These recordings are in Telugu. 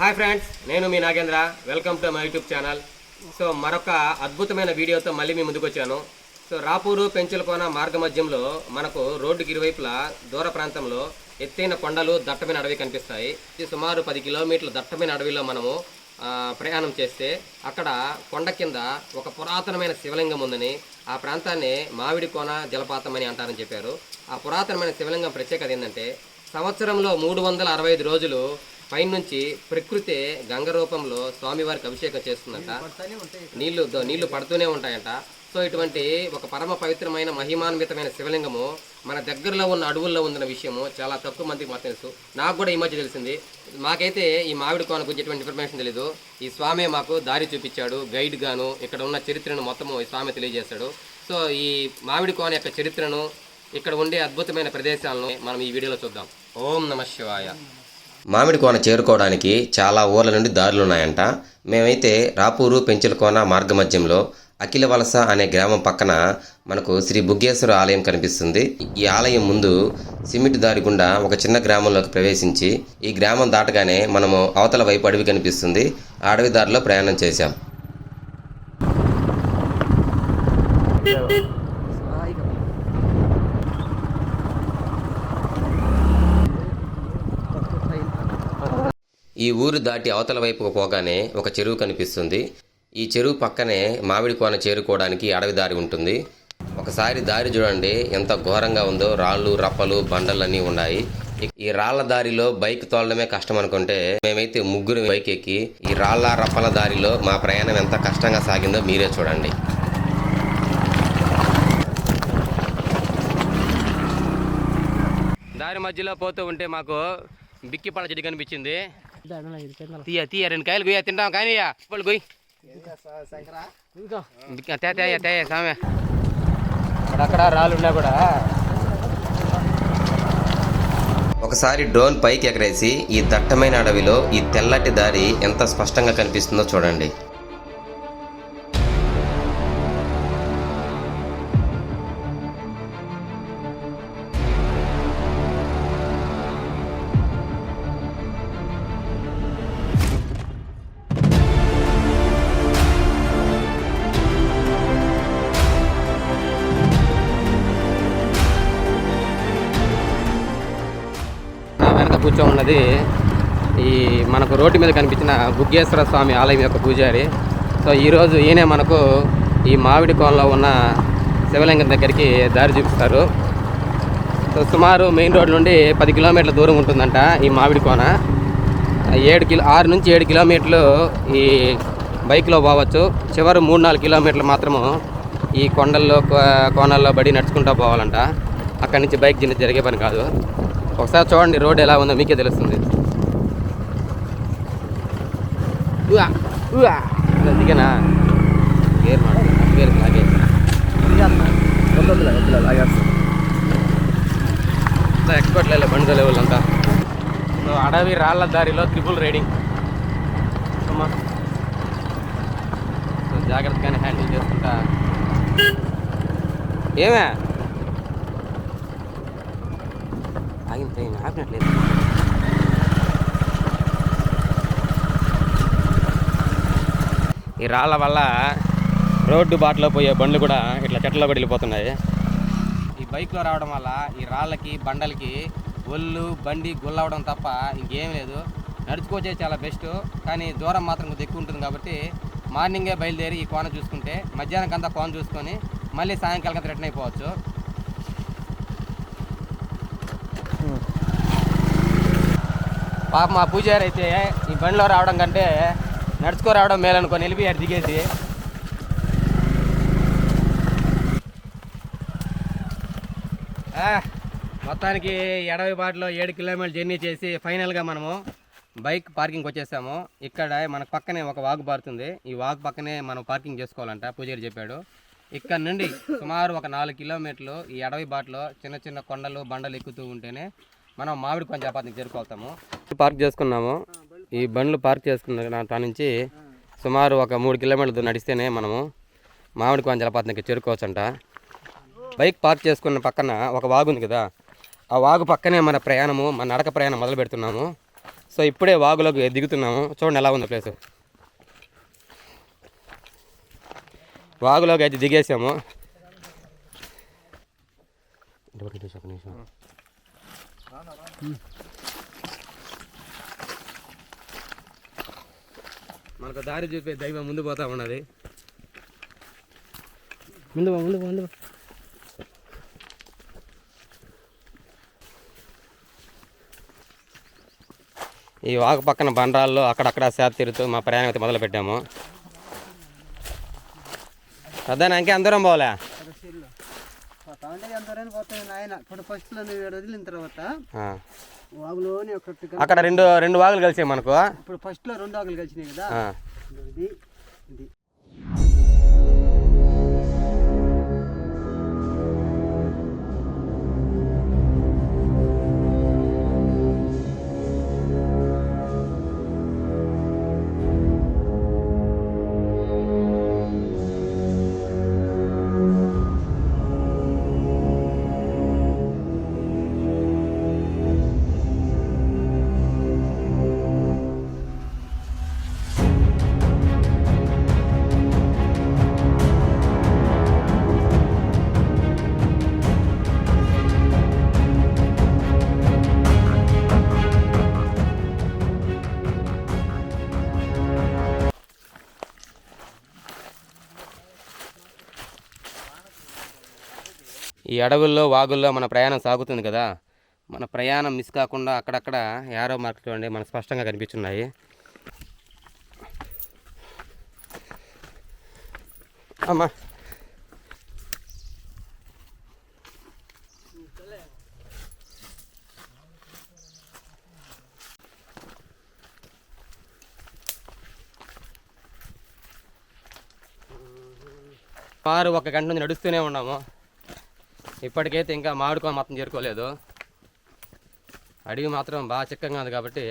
హాయ్ ఫ్రెండ్స్ నేను మీ Nagendra. Welcome to my YouTube channel so మరొక అద్భుతమైన వీడియోతో మళ్ళీ మీ ముందుకు వచ్చాను. సో రాపూరు పెంచులకోన మార్గ మధ్యంలో మనకు రోడ్డుకి ఇరువైపులా దూర ప్రాంతంలో ఎత్తైన కొండలు దట్టమైన అడవి కనిపిస్తాయి. ఇది సుమారు పది కిలోమీటర్ల దట్టమైన అడవిలో మనము ప్రయాణం చేస్తే అక్కడ కొండ కింద ఒక పురాతనమైన శివలింగం ఉందని ఆ ప్రాంతాన్ని మామిడి కోన జలపాతం అని అంటారని చెప్పారు. ఆ పురాతనమైన శివలింగం ప్రత్యేకత ఏంటంటే సంవత్సరంలో మూడు వందల అరవై ఐదు రోజులు పైనుంచి ప్రకృతి గంగ రూపంలో స్వామివారికి అభిషేకం చేస్తుందంట. నీళ్ళు నీళ్ళు పడుతూనే ఉంటాయంట. సో ఇటువంటి ఒక పరమ పవిత్రమైన మహిమాన్వితమైన శివలింగము మన దగ్గరలో ఉన్న అడవుల్లో ఉన్న విషయము చాలా తక్కువ మందికి మాకు తెలుసు. నాకు కూడా ఈ మధ్య తెలిసింది. మాకైతే ఈ మామిడి కోన గురించి ఎటువంటి ఇన్ఫర్మేషన్ తెలీదు. ఈ స్వామి మాకు దారి చూపించాడు గైడ్ గాను ఇక్కడ ఉన్న చరిత్రను మొత్తము ఈ స్వామి తెలియజేశాడు. సో ఈ మామిడి కోన యొక్క చరిత్రను ఇక్కడ ఉండే అద్భుతమైన ప్రదేశాలను మనం ఈ వీడియోలో చూద్దాం. ఓం నమ శివాయ. మామిడి కోన చేరుకోవడానికి చాలా ఊర్ల నుండి దారులు ఉన్నాయంట. మేమైతే రాపూరు పెంచులకోన మార్గ మధ్యంలో అఖిల వలస అనే గ్రామం పక్కన మనకు శ్రీ బుగ్గేశ్వర ఆలయం కనిపిస్తుంది. ఈ ఆలయం ముందు సిమెంట్ దారి గుండా ఒక చిన్న గ్రామంలోకి ప్రవేశించి ఈ గ్రామం దాటగానే మనము అవతల వైపు అడవి కనిపిస్తుంది. ఆ అడవి దారిలో ప్రయాణం చేశాం. ఈ ఊరు దాటి అవతల వైపుకు పోగానే ఒక చెరువు కనిపిస్తుంది. ఈ చెరువు పక్కనే మామిడి కోన చేరుకోవడానికి అడవి దారి ఉంటుంది. ఒకసారి దారి చూడండి ఎంత ఘోరంగా ఉందో. రాళ్ళు రప్పలు బండలన్నీ ఉన్నాయి. ఈ- రాళ్ళ దారిలో బైక్ తోలడమే కష్టం అనుకుంటే మేమైతే ముగ్గురు బైక్ ఎక్కి ఈ రాళ్ళ రప్పల దారిలో మా ప్రయాణం ఎంత కష్టంగా సాగిందో మీరే చూడండి. దారి మధ్యలో పోతూ ఉంటే మాకు బిక్కిపాల చెట్టు కనిపించింది. తీయ తీయ రెండు కాయలు కొయ్య తింటాం కానీ కొయ్యి బిక్కి- తే తే తే సామె. అక్కడక్కడ రాళ్ళు ఉన్నా కూడా. ఒకసారి డ్రోన్ పైకి ఎగరేసి ఈ దట్టమైన అడవిలో ఈ తెల్లటి దారి ఎంత స్పష్టంగా కనిపిస్తుందో చూడండి. కూర్చో ఈ మనకు రోడ్డు మీద కనిపించిన బుగ్గేశ్వర స్వామి ఆలయం యొక్క పూజారి. సో ఈరోజు ఈయనే మనకు ఈ మామిడి కోనలో ఉన్న శివలింగం దగ్గరికి దారి చూపిస్తారు. సో సుమారు మెయిన్ రోడ్ నుండి పది కిలోమీటర్ల దూరం ఉంటుందంట ఈ మామిడి కోన. ఏడు కిలో ఆరు నుంచి ఏడు కిలోమీటర్లు ఈ బైక్లో పోవచ్చు. చివరి మూడు నాలుగు కిలోమీటర్లు మాత్రము ఈ కొండల్లో కోణాల్లో కోనల్లో బడి నడుచుకుంటూ పోవాలంట. అక్కడి నుంచి బైక్ జిన్న జరిగే పని కాదు. ఒకసారి చూడండి రోడ్ ఎలా ఉందో మీకే తెలుస్తుంది. అందుకేనా? గేర్ మాడు గేర్ లాగే. ఎక్స్పర్ట్ లేదు బండి లెవెల్ అంతా. అడవి రాళ్ళ దారిలో త్రిపుల్ రైడింగ్. జాగ్రత్తగానే హ్యాండిల్ చేసుకుంటా. ఏమే? ఆగింది ట్రైన్ ఆపినట్లేదు ఈ రాళ్ళ వల్ల రోడ్డు బాటలో పోయే బండ్లు కూడా ఇట్లా చెట్లలో కూడా వెళ్ళిపోతున్నాయి ఈ బైక్లో రావడం వల్ల ఈ రాళ్ళకి బండలకి ఒళ్ళు బండి గుల్లవడం తప్ప ఇంకేం లేదు. నడుచుకోవచ్చే చాలా బెస్ట్. కానీ దూరం మాత్రం కొద్దిగా ఎక్కువ ఉంటుంది కాబట్టి మార్నింగే బయలుదేరి ఈ కోన చూసుకుంటే మధ్యాహ్నం అంతా కోన చూసుకొని మళ్ళీ సాయంకాలం రిటర్న్ అయిపోవచ్చు. పాప మా పూజారి అయితే ఈ బండిలో రావడం కంటే నడుచుకో రావడం మేలనుకొని వెళ్ళిపోయారు దిగేసి. మొత్తానికి ఎడవి బాటలో ఏడు కిలోమీటర్లు జర్నీ చేసి ఫైనల్గా మనము బైక్ పార్కింగ్ వచ్చేసాము. ఇక్కడ మన పక్కనే ఒక వాగు పారుతుంది. ఈ వాగు పక్కనే మనం పార్కింగ్ చేసుకోవాలంట పూజారి చెప్పాడు. ఇక్కడ నుండి సుమారు ఒక నాలుగు కిలోమీటర్లు ఈ అడవి బాటలో చిన్న చిన్న కొండలు బండలు ఎక్కుతూ ఉంటేనే మనం మామిడి కొంచెం చపాతీకి చేరుకోతాము పార్క్ చేసుకున్నాము. ఈ బండ్లు పార్క్ చేసుకున్న నుంచి సుమారు ఒక మూడు కిలోమీటర్లు నడిస్తేనే మనము మామిడి కొంచెం జలపాతానికి చేరుకోవచ్చంట. బైక్ పార్క్ చేసుకున్న పక్కన ఒక వాగు ఉంది కదా ఆ వాగు పక్కనే మన ప్రయాణము మన నడక ప్రయాణం మొదలు పెడుతున్నాము. సో ఇప్పుడే వాగులోకి దిగుతున్నాము. చూడండి ఎలా ఉంది ప్లేస్. వాగులోకి అయితే దిగేసాము ఒక నిమిషం, ఒక నిమిషం. మనకు దారి చూపే దైవం ముందు పోతా ఉన్నది. ముందు ముందు ముందు. ఈ వాగు పక్కన బండరాల్లో అక్కడక్కడ సేద తీరుతూ మా ప్రయాణం అయితే మొదలు పెట్టాము ఇంకే అందరం పోలే ఇప్పుడు నువ్వు వదిలిన తర్వాత ఆ. వాగులోని ఒకటి అక్కడ రెండు రెండు వాగులు కలిసాయి మనకు. ఇప్పుడు ఫస్ట్లో రెండు వాగులు కలిసినాయి కదా. ఇది అడవుల్లో వాగుల్లో మన ప్రయాణం సాగుతుంది కదా. మన ప్రయాణం మిస్ కాకుండా అక్కడక్కడ యారో మార్కులు అండి మనకు స్పష్టంగా కనిపిస్తున్నాయి. అమ్మా. వారు ఒక గంట నుంచి నడుస్తూనే ఉన్నాము. ఇప్పటికైతే ఇంకా మామిడికాయ మాత్రం చేరుకోలేదు. అడవి మాత్రం బాగా చిక్కగా ఉంది కాబట్టి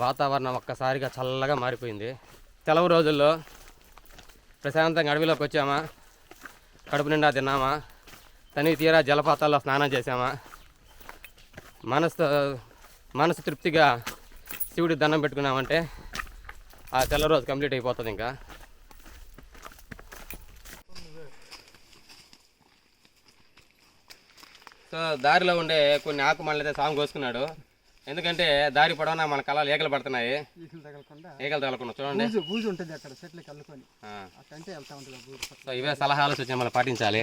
వాతావరణం ఒక్కసారిగా చల్లగా మారిపోయింది. తెలవ రోజుల్లో ప్రశాంతంగా అడవిలోకి వచ్చామా? కడుపు నిండా తిన్నామా? తని తీరా జలపాతాల్లో స్నానం చేసామా మనసు మనసు తృప్తిగా శివుడి దండం పెట్టుకున్నామంటే ఆ తెల్ల రోజు కంప్లీట్ అయిపోతుంది ఇంకా. దారిలో ఉండే కొన్ని ఆకుమల్లైతే అయితే సాంగ్ కోసుకున్నాడు. ఎందుకంటే దారి పొడవునా మన కళలు ఏకలు పడుతున్నాయి. ఏకలు తగలకుండా చూడండి. బూజు ఉంటుంది అక్కడ చెట్లకి అల్లుకొని. ఆ. అట్టంటే వెళ్తా ఉంటుంది సో ఇవే సలహాలు సూచన మనం పాటించాలి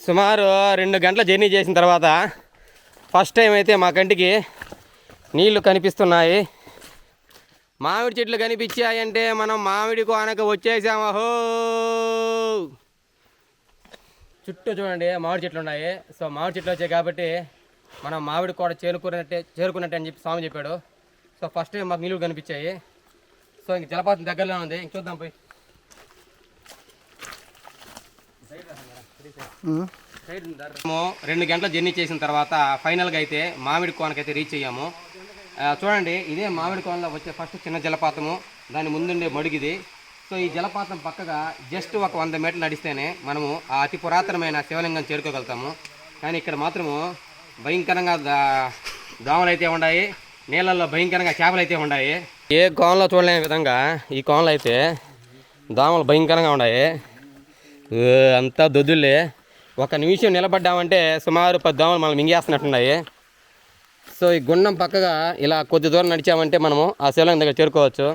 సుమారు రెండు గంటల జర్నీ చేసిన తర్వాత ఫస్ట్ టైం అయితే మా కంటికి నీళ్ళు కనిపిస్తున్నాయి. మామిడి చెట్లు కనిపించాయంటే మనం మామిడి కోనక వచ్చేసామా హో చుట్టూ చూడండి మామిడి చెట్లు ఉన్నాయి. సో మామిడి చెట్లు వచ్చాయి కాబట్టి మనం మామిడి కూడా చేరుకున్నట్టే చేరుకున్నట్టే అని చెప్పి స్వామి చెప్పాడు. సో ఫస్ట్ టైం మాకు నీళ్ళు కనిపించాయి. సో ఇంక జలపాతం దగ్గరలో ఉంది. ఇంక చూద్దాం పోయి. మేము. రెండు గంటల జర్నీ చేసిన తర్వాత ఫైనల్గా అయితే మామిడి కోనకైతే రీచ్ అయ్యాము. చూడండి ఇదే మామిడి కోనలో వచ్చే ఫస్ట్ చిన్న జలపాతము. దాని ముందుండే మడుగిది. సో ఈ జలపాతం పక్కగా జస్ట్ ఒక వంద మీటర్లు నడిస్తేనే మనము ఆ అతి పురాతనమైన శివలింగం చేరుకోగలుగుతాము. కానీ ఇక్కడ మాత్రము భయంకరంగా దోమలు అయితే ఉన్నాయి నీళ్ళల్లో భయంకరంగా చేపలు అయితే ఉన్నాయి ఏ కోనలో చూడలేని విధంగా ఈ కోనలో అయితే దోమలు భయంకరంగా ఉన్నాయి అంతా దొద్దులే. ఒక నిమిషం నిలబడ్డామంటే సుమారు పది దోమలు మనం మింగేస్తున్నట్టున్నాయి సో ఈ గుండం పక్కగా ఇలా కొద్ది దూరం నడిచామంటే మనము ఆ శివలింగం దగ్గర చేరుకోవచ్చు.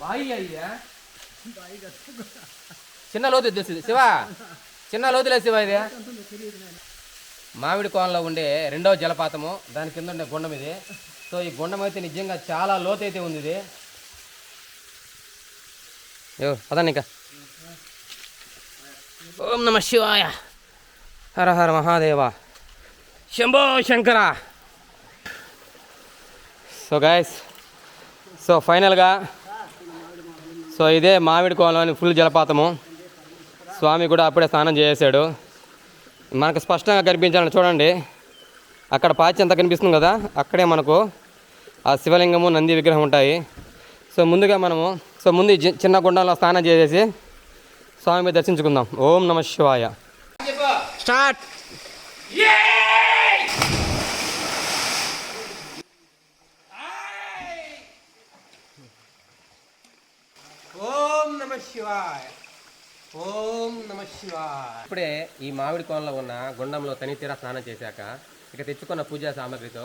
బాయి అయ్యా. చిన్న లోతు తెలుసు శివ చిన్న లోతులే శివ ఇది. మామిడి కోనలో ఉండే రెండవ జలపాతము దాని కింద ఉండే గుండం ఇది. సో ఈ గుండం అయితే నిజంగా చాలా లోతు అయితే ఉంది ఇది. యో పదండి ఇంకా. ఓం నమ శివాయ. Hara Hara Mahadeva. Shambho Shankara. So guys so ఫైనల్గా సో ఇదే మామిడి కోనలోని ఫుల్ జలపాతము. స్వామి కూడా అప్పుడే స్నానం చేసేసాడు. మనకు స్పష్టంగా కనిపించాలని చూడండి. అక్కడ పాచి ఎంత కనిపిస్తుంది కదా అక్కడే మనకు ఆ శివలింగము నంది విగ్రహం ఉంటాయి. సో ముందుగా మనము సో ముందు చిన్న గుండంలో స్నానం చేసేసి స్వామి దర్శించుకుందాం. ఓం నమ శివాయ. స్టార్ట్ ఓం నమ శివాయ. ఓం నమ శివాయ. ఇప్పుడే ఈ మామిడి కోనలో ఉన్న గుండంలో తనితీర స్నానం చేశాక ఇక తెచ్చుకున్న పూజా సామాగ్రితో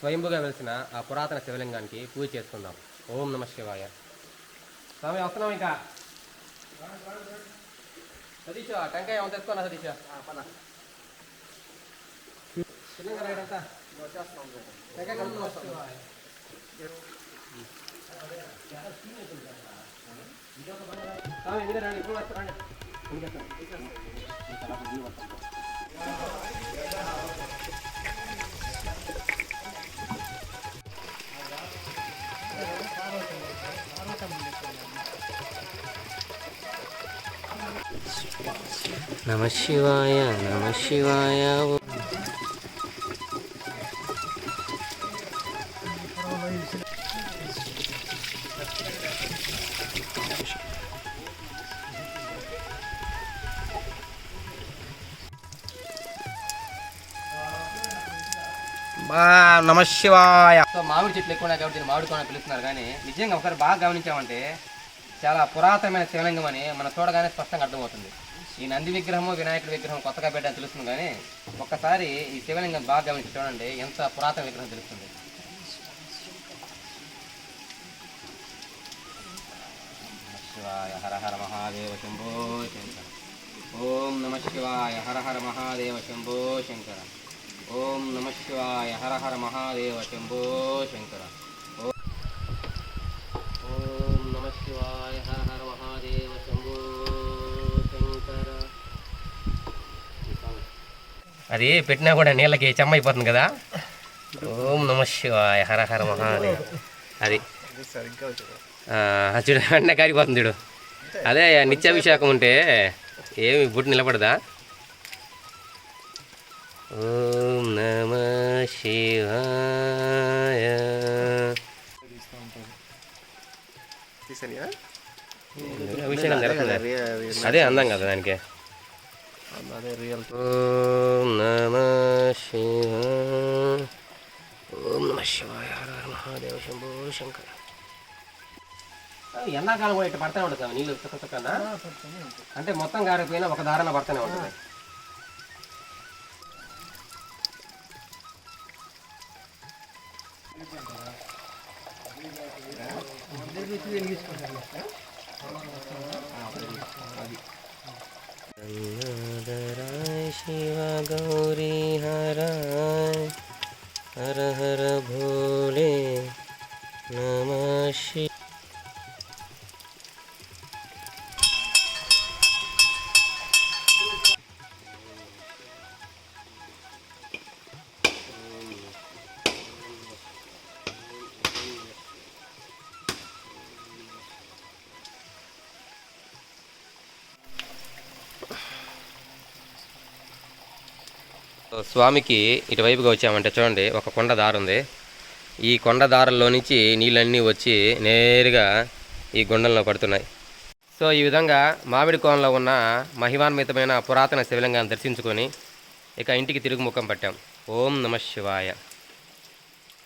స్వయంభుగా వెలిసిన ఆ పురాతన శివలింగానికి పూజ చేసుకుందాం. ఓం నమ శివాయ. స్వామి వస్తున్నాం ఇంకా. సతీష్ టెంకాయ ఏమైనా తెచ్చుకున్నా సతీష్? శివలింగం రైడ్ అంతా టెంకాయ కలుపుతూ వస్తాం. స్వామి మీరే రండి ఇప్పుడు వస్తారు రండి నమ శివాయ నమ శివాయ బా నమశివాయ సో మామిడి చెట్లు ఎక్కువ ఉన్నాయి కాబట్టి మామిడి కోన పిలుస్తున్నారు. కానీ నిజంగా ఒకసారి బాగా గమనించామంటే చాలా పురాతనమైన శివలింగం అని మనం చూడగానే స్పష్టంగా అర్థమవుతుంది. ఈ నంది విగ్రహము వినాయకుడి విగ్రహం కొత్తగా పెట్టని తెలుస్తుంది కానీ ఒక్కసారి ఈ శివలింగం బాగా గమనించి చూడండి. ఎంత పురాతన విగ్రహం తెలుస్తుంది. శివాయ హర హర మహాదేవ శంభో శంకర. ఓం నమ శివాయ హర హర మహాదేవ శంభో శంకర. ఓం నమ శివాయ హర హర మహాదేవ శంభో శంకర. ఓం నమ శివాయ హర హర మహాదేవ శంభో శంకర. అది పెట్టినా కూడా నీళ్ళకి చెమ్మైపోతుంది కదా? ఓం నమ శివాయ హర హర మహాదేవ. అది. ఆ, చూడు వెంటనే కారిపోతుంది చూడు. అదే నిత్యాభిషేకం ఉంటే ఏమి బుట్టు నిలబడదా? ఓం నమ శివాయ. అభిషేకం జరుగుతుంది అదే అందం కదా దానికి. ఓం నమ శివాయ. ఓం నమ శివాయ. హర హర మహాదేవ శంభో శంకర. ఎండాకాలం కూడా ఇట్లా పడతానే ఉంటుంది నీళ్ళు చుక్క చుక్కన అంటే మొత్తం గారిపోయినా ఒక దారాన పడతానే ఉంటుంది. గంగాధరాయ శివ గౌరీ హరాయ హర హర భోలే నమ సో స్వామికి ఇటువైపుగా వచ్చామంటే చూడండి ఒక కొండ దారి ఉంది. ఈ కొండ దారుల్లో నుంచి నీళ్ళన్నీ వచ్చి నేరుగా ఈ గుండంలో పడుతున్నాయి. సో ఈ విధంగా మామిడి కోణంలో ఉన్న మహిమాన్వితమైన పురాతన శివలింగాన్ని దర్శించుకొని ఇక ఇంటికి తిరుగుముఖం పట్టాం. ఓం నమ శివాయ.